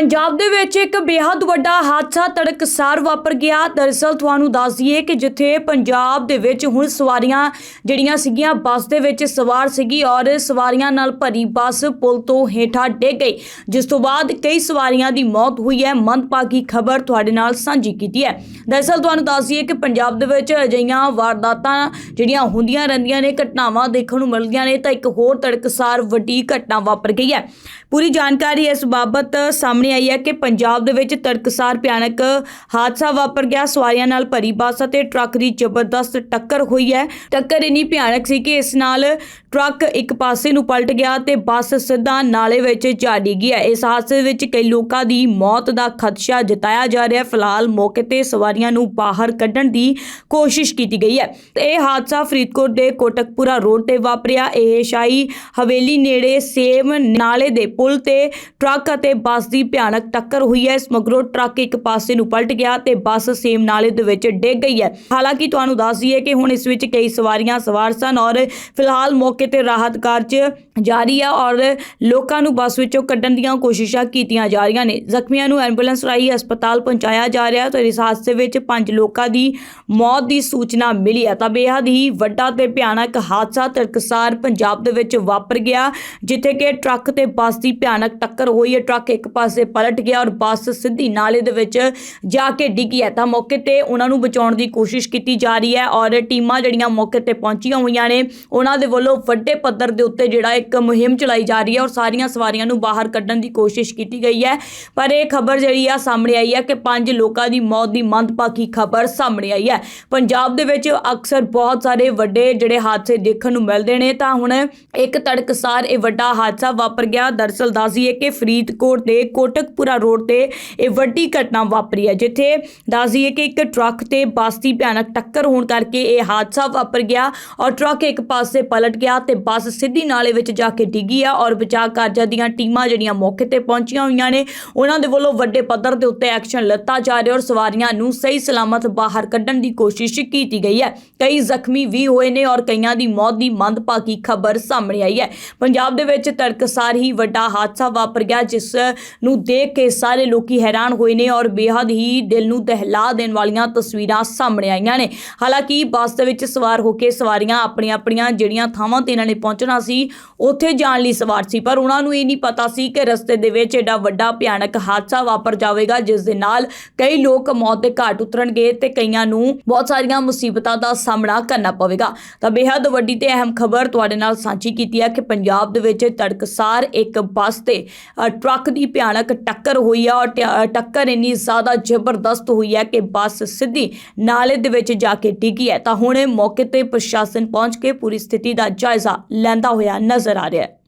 ਪੰਜਾਬ ਦੇ ਵਿੱਚ ਇੱਕ ਬੇहद ਵੱਡਾ ਹਾਦਸਾ ਤੜਕਸਾਰ ਵਾਪਰ ਗਿਆ। ਦਰਅਸਲ ਤੁਹਾਨੂੰ ਦੱਸ ਦਈਏ ਕਿ ਜਿੱਥੇ ਪੰਜਾਬ ਦੇ ਵਿੱਚ ਹੁਣ ਸਵਾਰੀਆਂ ਜਿਹੜੀਆਂ ਸੀਗੀਆਂ, ਬੱਸ ਦੇ ਵਿੱਚ ਸਵਾਰ ਸੀਗੀ ਔਰ ਸਵਾਰੀਆਂ ਨਾਲ ਭਰੀ ਬੱਸ ਪੁਲ ਤੋਂ ਹੇਠਾਂ ਡਿੱਗ ਗਈ। ਜਿਸ ਤੋਂ ਬਾਅਦ ਕਈ ਸਵਾਰੀਆਂ ਦੀ ਮੌਤ ਹੋਈ ਹੈ। ਮੰਦਭਾਗੀ ਖਬਰ ਤੁਹਾਡੇ ਨਾਲ ਸਾਂਝੀ ਕੀਤੀ ਹੈ। ਦਰਅਸਲ ਤੁਹਾਨੂੰ ਦੱਸ ਦਈਏ ਕਿ ਪੰਜਾਬ ਦੇ ਵਿੱਚ ਅਜਿਹੀਆਂ ਵਾਰਦਾਤਾਂ ਜਿਹੜੀਆਂ ਹੁੰਦੀਆਂ ਰਹਿੰਦੀਆਂ ਨੇ, ਘਟਨਾਵਾਂ ਦੇਖਣ ਨੂੰ ਮਿਲਦੀਆਂ ਨੇ, ਤਾਂ ਇੱਕ ਹੋਰ ਤੜਕਸਾਰ ਵੱਡੀ ਘਟਨਾ ਵਾਪਰ ਗਈ ਹੈ। ਪੂਰੀ ਜਾਣਕਾਰੀ ਇਸ ਬਾਬਤ ਸਾਹਮਣੇ ਆਈ ਹੈ ਕਿ ਪੰਜਾਬ ਦੇ ਵਿੱਚ ਤੜਕਸਾਰ ਭਿਆਨਕ ਹਾਦਸਾ ਵਾਪਰ ਗਿਆ। ਸਵਾਰੀਆਂ ਨਾਲ ਭਰੀ ਬੱਸ ਅਤੇ ਟਰੱਕ ਦੀ ਜ਼ਬਰਦਸਤ ਟੱਕਰ ਹੋਈ ਹੈ। ਟੱਕਰ ਇੰਨੀ ਭਿਆਨਕ ਸੀ ਕਿ ਇਸ ਨਾਲ ਟਰੱਕ ਇੱਕ ਪਾਸੇ ਨੂੰ ਪਲਟ ਗਿਆ ਤੇ ਬੱਸ ਸਿੱਧਾ ਨਾਲੇ ਵਿੱਚ ਜਾ ਡਿੱਗੀ ਹੈ। ਇਸ ਹਾਦਸੇ ਵਿੱਚ ਕਈ ਲੋਕਾਂ ਦੀ ਮੌਤ ਦਾ ਖਦਸ਼ਾ ਜਤਾਇਆ ਜਾ ਰਿਹਾ ਹੈ। ਫਿਲਹਾਲ ਮੌਕੇ ਤੇ ਸਵਾਰੀਆਂ ਨੂੰ ਬਾਹਰ ਕੱਢਣ ਦੀ ਕੋਸ਼ਿਸ਼ ਕੀਤੀ ਗਈ ਹੈ। ਇਹ ਹਾਦਸਾ ਫਰੀਦਕੋਟ ਦੇ ਕੋਟਕਪੁਰਾ ਰੋਡ ਤੇ ਵਾਪਰਿਆ। ਇਹ ਸ਼ਾਹੀ ਹਵੇਲੀ ਨੇੜੇ ਸੇਮ ਨਾਲੇ ਦੇ ਪੁਲ ਤੇ ਟਰੱਕ ਅਤੇ ਬੱਸ ਦੀ ਭਿਆਨਕ ਟੱਕਰ ਹੋਈ ਹੈ। ਇਸ ਮਗਰੋਂ ਟਰੱਕ ਇੱਕ ਪਾਸੇ ਨੂੰ ਪਲਟ ਗਿਆ ਤੇ ਬੱਸ ਸੇਮ ਨਾਲੇ ਦੇ ਵਿੱਚ ਡਿੱਗ ਗਈ ਹੈ। ਹਾਲਾਂਕਿ ਤੁਹਾਨੂੰ ਦੱਸ ਦਈਏ ਕਿ ਹੁਣ ਇਸ ਵਿੱਚ ਕਈ ਸਵਾਰੀਆਂ ਸਵਾਰ ਸਨ ਔਰ ਫਿਲਹਾਲ ਮੌਕੇ ਤੇ ਰਾਹਤ ਕਾਰਜ ਜਾਰੀ ਹੈ ਔਰ ਲੋਕਾਂ ਨੂੰ ਬੱਸ ਵਿੱਚੋਂ ਕੱਢਣ ਦੀਆਂ ਕੋਸ਼ਿਸ਼ਾਂ ਕੀਤੀਆਂ ਜਾ ਰਹੀਆਂ ਨੇ। ਜ਼ਖਮੀਆਂ ਨੂੰ ਐਂਬੂਲੈਂਸ ਰਾਹੀਂ ਹਸਪਤਾਲ ਪਹੁੰਚਾਇਆ ਜਾ ਰਿਹਾ ਤੇ ਇਸ ਹਾਦਸੇ ਵਿੱਚ ਪੰਜ ਲੋਕਾਂ ਦੀ ਮੌਤ ਦੀ ਸੂਚਨਾ ਮਿਲੀ ਹੈ। ਤਾਂ ਬੇਹੱਦ ਹੀ ਵੱਡਾ ਤੇ ਭਿਆਨਕ ਹਾਦਸਾ ਤਰਕਸਾਰ ਪੰਜਾਬ ਦੇ ਵਿੱਚ ਵਾਪਰ ਗਿਆ, ਜਿੱਥੇ ਕਿ ਟਰੱਕ ਤੇ ਬੱਸ ਦੀ ਭਿਆਨਕ ਟੱਕਰ ਹੋਈ ਹੈ। ਟਰੱਕ ਇੱਕ ਪਾਸੇ ਪਲਟ ਗਿਆ ਔਰ ਬੱਸ ਸਿੱਧੀ ਨਾਲੇ ਦੇ ਵਿੱਚ ਜਾ ਕੇ ਡਿੱਗੀ ਹੈ। ਤਾਂ ਮੌਕੇ ਤੇ ਉਹਨਾਂ ਨੂੰ ਬਚਾਉਣ ਦੀ ਕੋਸ਼ਿਸ਼ ਕੀਤੀ ਜਾ ਰਹੀ ਹੈ ਔਰ ਟੀਮਾਂ ਜਿਹੜੀਆਂ ਮੌਕੇ ਤੇ ਪਹੁੰਚੀਆਂ ਹੋਈਆਂ ਨੇ, ਉਹਨਾਂ ਦੇ ਵੱਲੋਂ ਵੱਡੇ ਪੱਧਰ ਦੇ ਉੱਤੇ ਜਿਹੜਾ ਇੱਕ ਮੁਹਿੰਮ ਚਲਾਈ ਜਾ ਰਹੀ ਹੈ ਔਰ ਸਾਰੀਆਂ ਸਵਾਰੀਆਂ ਨੂੰ ਬਾਹਰ ਕੱਢਣ ਦੀ ਕੋਸ਼ਿਸ਼ ਕੀਤੀ ਗਈ ਹੈ। ਪਰ ਇਹ ਖਬਰ ਜਿਹੜੀ ਆ, ਸਾਹਮਣੇ ਆਈ ਹੈ ਕਿ ਪੰਜ ਲੋਕਾਂ ਦੀ ਮੌਤ ਦੀ ਮੰਦਭਾਗੀ ਖਬਰ ਸਾਹਮਣੇ ਆਈ ਹੈ। ਪੰਜਾਬ ਦੇ ਵਿੱਚ ਅਕਸਰ ਬਹੁਤ ਸਾਰੇ ਵੱਡੇ ਜਿਹੜੇ ਹਾਦਸੇ ਦੇਖਣ ਨੂੰ ਮਿਲਦੇ ਨੇ, ਤਾਂ ਹੁਣ ਇੱਕ ਤੜਕਸਾਰ ਇਹ ਵੱਡਾ ਹਾਦਸਾ ਵਾਪਰ ਗਿਆ। ਦਰਸਲ ਦੱਸੀਏ ਕਿ ਫਰੀਦਕੋਟ ਦੇ ਕੋਟਕਪੂਰਾ ਰੋਡ ਤੇ ਇਹ ਵੱਡੀ ਘਟਨਾ ਵਾਪਰੀ ਹੈ, ਜਿੱਥੇ ਦੱਸੀਏ ਕਿ ਇੱਕ ਟਰੱਕ ਤੇ ਬੱਸ ਦੀ ਭਿਆਨਕ ਟੱਕਰ ਹੋਣ ਕਰਕੇ ਇਹ ਹਾਦਸਾ ਵਾਪਰ ਗਿਆ ਔਰ ਟਰੱਕ ਇੱਕ ਪਾਸੇ ਪਲਟ ਗਿਆ ਤੇ ਬੱਸ ਸਿੱਧੀ ਨਾਲੇ ਵਿੱਚ ਜਾ ਕੇ ਡਿੱਗੀ ਆ ਔਰ ਬਚਾਅ ਕਾਰਜਾਂ ਦੀਆਂ ਟੀਮਾਂ ਜਿਹੜੀਆਂ ਮੌਕੇ ਤੇ ਪਹੁੰਚੀਆਂ ਹੋਈਆਂ ਨੇ, ਉਹਨਾਂ ਦੇ ਵੱਲੋਂ ਵੱਡੇ ਪੱਧਰ ਦੇ ਉੱਤੇ ਐਕਸ਼ਨ ਲਿੱਤਾ ਜਾ ਰਿਹਾ ਔਰ ਸਵਾਰੀਆਂ ਨੂੰ ਸਹੀ ਸਲਾਮਤ ਬਾਹਰ ਕੱਢਣ ਦੀ ਕੋਸ਼ਿਸ਼ ਕੀਤੀ ਗਈ ਹੈ। ਕਈ ਜ਼ਖਮੀ ਵੀ ਹੋਏ ਨੇ ਔਰ ਕਈਆਂ ਦੀ ਮੌਤ ਦੀ ਮੰਦਭਾਗੀ ਖਬਰ ਸਾਹਮਣੇ ਆਈ ਹੈ। ਪੰਜਾਬ ਦੇ ਵਿੱਚ ਤੜਕਸਾਰ ਹੀ ਵੱਡਾ ਹਾਦਸਾ ਵਾਪਰ ਗਿਆ, ਜਿਸ ਨੂੰ ਦੇਖ ਕੇ ਸਾਰੇ ਲੋਕੀ ਹੈਰਾਨ ਹੋਏ ਨੇ ਔਰ ਬੇਹੱਦ ਹੀ ਦਿਲ ਨੂੰ ਦਹਿਲਾ ਦੇਣ ਵਾਲੀਆਂ ਤਸਵੀਰਾਂ ਸਾਹਮਣੇ ਆਈਆਂ ਨੇ। ਹਾਲਾਂਕਿ ਬੱਸ ਦੇ ਵਿੱਚ ਸਵਾਰ ਹੋ ਕੇ ਸਵਾਰੀਆਂ ਆਪਣੀਆਂ ਆਪਣੀਆਂ ਜਿਹੜੀਆਂ ਥਾਵਾਂ ਤੇ ਇਹਨਾਂ ਨੇ ਪਹੁੰਚਣਾ ਸੀ, ਉੱਥੇ ਜਾਣ ਲਈ ਸਵਾਰ ਸੀ। ਪਰ ਉਹਨਾਂ ਨੂੰ ਇਹ ਨਹੀਂ ਪਤਾ ਸੀ ਕਿ ਰਸਤੇ ਦੇ ਵਿੱਚ ਐਡਾ ਵੱਡਾ ਭਿਆਨਕ ਹਾਦਸਾ ਵਾਪਰ ਜਾਵੇਗਾ, ਜਿਸ ਦੇ ਨਾਲ ਕਈ ਲੋਕ ਮੌਤ ਦੇ ਘਾਟ ਉਤਰਨਗੇ ਤੇ ਕਈਆਂ ਨੂੰ ਬਹੁਤ ਸਾਰੀਆਂ ਮੁਸੀਬਤਾਂ ਦਾ ਸਾਹਮਣਾ ਕਰਨਾ ਪਵੇਗਾ। ਤਾਂ ਬੇहद ਵੱਡੀ ਤੇ ਅਹਿਮ ਖਬਰ ਤੁਹਾਡੇ ਨਾਲ ਸਾਂਝੀ ਕੀਤੀ ਹੈ ਕਿ ਪੰਜਾਬ ਦੇ ਵਿੱਚ ਤੜਕਸਾਰ ਇੱਕ ਬੱਸ ਤੇ ਟਰੱਕ ਦੀ ਭਿਆਨਕ ਟੱਕਰ ਹੋਈ ਹੈ ਔਰ ਟ- ਟੱਕਰ ਇੰਨੀ ਜ਼ਿਆਦਾ ਜ਼ਬਰਦਸਤ ਹੋਈ ਹੈ ਕਿ ਬੱਸ ਸਿੱਧੀ ਨਾਲੇ ਦੇ ਵਿੱਚ ਜਾ ਕੇ ਡਿੱਗੀ ਹੈ। ਤਾਂ ਹੁਣ ਮੌਕੇ ਤੇ ਪ੍ਰਸ਼ਾਸਨ ਪਹੁੰਚ ਕੇ ਪੂਰੀ ਸਥਿਤੀ ਦਾ ਜਾਇਜ਼ਾ ਲੈਂਦਾ ਹੋਇਆ ਨਜ਼ਰ ਆ ਰਿਹਾ ਹੈ।